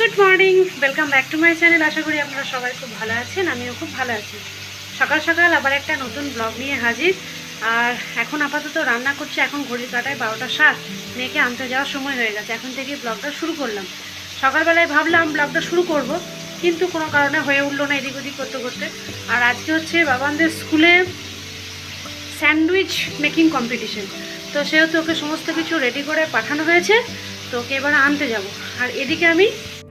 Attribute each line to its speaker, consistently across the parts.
Speaker 1: Good morning welcome back to my channel আশা করি আপনারা সবাই খুব ভালো আছেন, আমিও খুব ভালো আছি। সকাল সকাল আবার একটা নতুন ব্লগ নিয়ে হাজির। আর এখন আপাতত রান্না করছি, এখন ঘড়ির কাটায় বারোটা সাত। মেয়েকে আনতে যাওয়ার সময় হয়ে গেছে, এখন থেকে ব্লগটা শুরু করলাম। সকালবেলায় ভাবলাম ব্লগটা শুরু করব, কিন্তু কোনো কারণে হয়ে উঠল না এদিক ওদিক করতে করতে। আর আজকে হচ্ছে বাবানদের স্কুলে স্যান্ডউইচ মেকিং কম্পিটিশন তো সেহেতু ওকে সমস্ত কিছু রেডি করে পাঠানো হয়েছে, তো ওকে এবার আনতে যাব। আর এদিকে আমি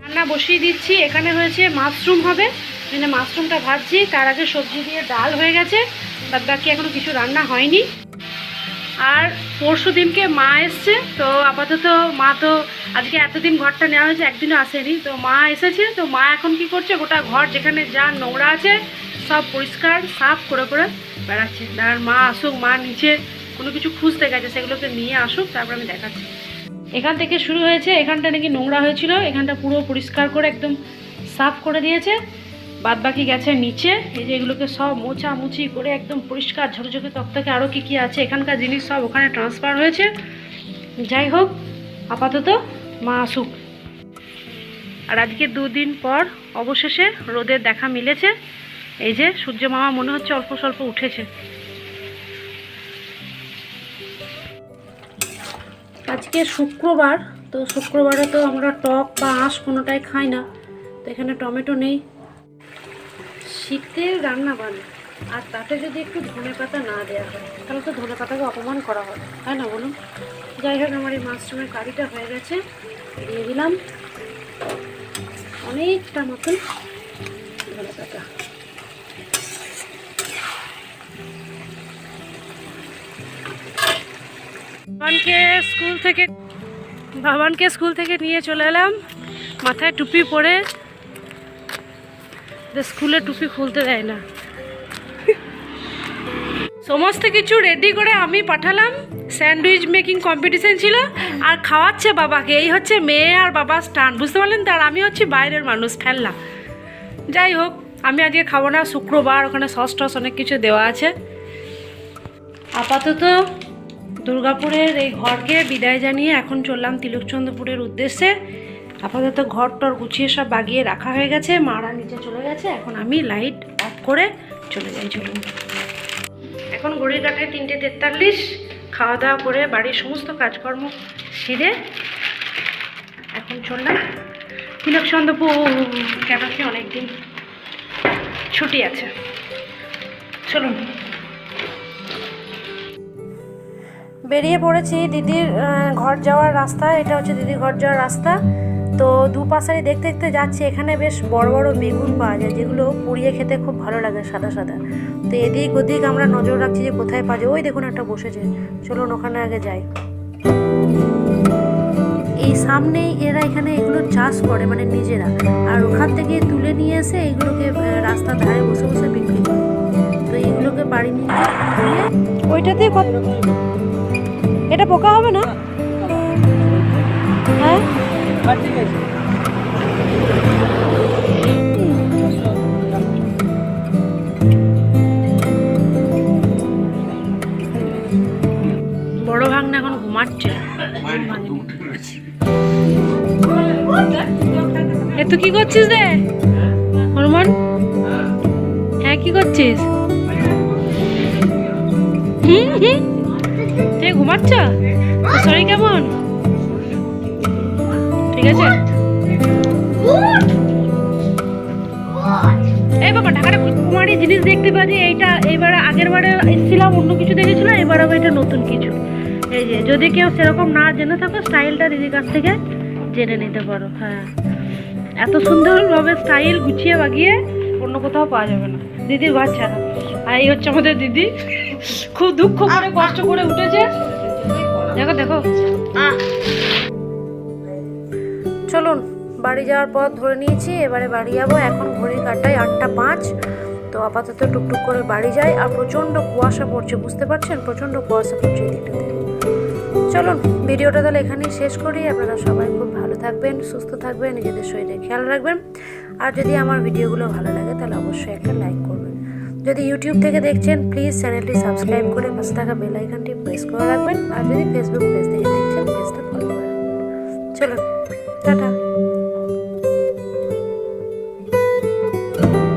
Speaker 1: রান্না বসিয়ে দিচ্ছি। এখানে হয়েছে মাশরুম হবে। মানে মাশরুমটা ভাজছি। তার আগে সবজি দিয়ে ডাল হয়ে গেছে। বাদ বাকি এখনও কিছু রান্না হয়নি। আর পরশু দিনকে মা এসছে। তো আপাতত মা তো আজকে এতদিন ঘরটা নেওয়া হয়েছে, একদিনও আসেনি। তো মা এসেছে। তো মা এখন কি করছে? গোটা ঘর যেখানে যা নোংরা আছে, সব পরিষ্কার, সাফ করে করে বেড়াচ্ছে। আর মা আসুক, মা নিচে কোনো কিছু খুঁজতে গেছে, সেগুলোকে নিয়ে আসুক, তারপর আমি দেখাচ্ছি। এখান থেকে শুরু হয়েছে, এখানটা নাকি নোংরা হয়েছিল, এখানটা পুরো পরিষ্কার করে একদম সাফ করে দিয়েছে। বাদ বাকি গেছে নিচে, এই যে এগুলোকে সব মোছা মুছি করে একদম পরিষ্কার ঝকঝকে তক্তাকে আরও কী কী আছে, এখানকার জিনিস সব ওখানে ট্রান্সফার হয়েছে। যাই হোক, আপাতত মা আসুক। আর আজকে দুদিন পর অবশেষে রোদের দেখা মিলেছে, এই যে সূর্য মামা মনে হচ্ছে অল্প স্বল্প উঠেছে। আজকে শুক্রবার, তো শুক্রবারে তো আমরা টক বা আঁশ কোনোটাই খাই না, তো এখানে টমেটো নেই। শীতের রান্না বান্না, আর তাতে যদি একটু ধনে পাতা না দেওয়া হয়, তাহলে তো ধনে পাতাকে অপমান করা হয় তাই না বলুন? যাই হোক, আমার এই মাশরুমের কারিটা হয়ে গেছে, দিয়ে দিলাম অনেকটা মতন ধনে পাতা। বাবানকে স্কুল থেকে বাবানকে স্কুল থেকে নিয়ে চলে এলাম। মাথায় টুপি পরে স্কুলে টুপি খুলতে দেয় না। সমস্ত কিছু রেডি করে আমি পাঠালাম। স্যান্ডউইচ মেকিং কম্পিটিশন ছিল। আর খাওয়াচ্ছে বাবাকে। এই হচ্ছে মেয়ে আর বাবা স্টান। বুঝতে পারলেন তো? আর আমি হচ্ছি বাইরের মানুষ ফেললা যাই হোক, আমি আজকে খাব না। শুক্রবার ওখানে সস টস অনেক কিছু দেওয়া আছে। আপাতত দুর্গাপুরের এই ঘরকে বিদায় জানিয়ে এখন চললাম তিলকচন্দ্রপুরের উদ্দেশ্যে। আপাতত ঘর টর গুছিয়ে সব বাগিয়ে রাখা হয়ে গেছে। মারা নিচে চলে গেছে। এখন আমি লাইট অফ করে চলে যাই, চলুন। এখন ঘড়ির কাটায় তিনটে তেতাল্লিশ। খাওয়া দাওয়া করে বাড়ির সমস্ত কাজকর্ম সেরে এখন চললাম তিলকচন্দ্রপুর কেন কি অনেকদিন ছুটি আছে। চলুন। বেরিয়ে পড়েছি দিদির ঘর যাওয়ার রাস্তা এটা হচ্ছে দিদির ঘর যাওয়ার রাস্তা। তো দুপাশারি দেখতে দেখতে যাচ্ছি এখানে বেশ বড় বড় বেগুন পাওয়া যায় যেগুলো পুড়িয়ে খেতে খুব ভালো লাগে সাদা সাদা। তো এদিক ওদিক আমরা নজর রাখছি যে কোথায় পাওয়া যায়। ওই দেখুন একটা বসেছে চলুন ওখানে আগে যাই। এই সামনেই এরা এখানে এগুলো চাষ করে মানে নিজেরা। আর ওখান থেকে তুলে নিয়ে এসে এইগুলোকে আহ, রাস্তার ধারে বসে বসে বিক্রি করে। তো এইগুলোকে বাড়ি নিয়ে ওইটাতে কত এটা পোকা হবে না? হ্যাঁ? বড় ভাগনা এখন ঘুমাচ্ছে। এ, তুই কি করছিস রে? হনুমান? হ্যাঁ কি করছিস? হুম হুম। তুই ঘুমাচ্ছ? শরীর কেমন? ঠিক আছে। এই বাবা, ঢাকাটা কুমারী জিনিস দেখতে পাচ্ছি। এইটা এইবার আগের বারে এসেছিলাম, অন্য কিছু দেখেছিলাম, এবার এটা নতুন কিছু। এই যে, যদি কেউ সেরকম না জেনে থাকো, স্টাইলটা দিদির কাছ থেকে জেনে নিতে পারো হ্যাঁ। এত সুন্দরভাবে স্টাইল গুছিয়ে বাগিয়ে অন্য কোথাও পাওয়া যাবে না। দিদির ঘর ছাড়া। আর এই হচ্ছে আমাদের দিদি। খুব দুঃখ করে কষ্ট করে উঠেছে। দেখো দেখো। চলুন বাড়ি যাওয়ার পথ ধরে নিয়েছি। এবারে বাড়ি যাব। এখন ঘড়ির কাটায় আটটা পাঁচ। তো আপাতত টুকটুক করে বাড়ি যাই। আর প্রচণ্ড কুয়াশা পড়ছে বুঝতে পারছেন? প্রচণ্ড কুয়াশা পড়ছে এদিকটাতে চলুন ভিডিওটা তাহলে এখানেই শেষ করি। আপনারা সবাই খুব ভালো থাকবেন সুস্থ থাকবেন নিজেদের শরীরে খেয়াল রাখবেন। আর যদি আমার ভিডিওগুলো ভালো লাগে তাহলে অবশ্যই একটা লাইক করবেন। যদি ইউটিউব থেকে দেখছেন প্লিজ চ্যানেলটি সাবস্ক্রাইব করে পাশে থাকা বেল আইকনটি প্রেস করে রাখবেন। আর যদি ফেসবুক পেজ থেকে দেখছেন পেজটা ফলো করে চলুন, টাটা।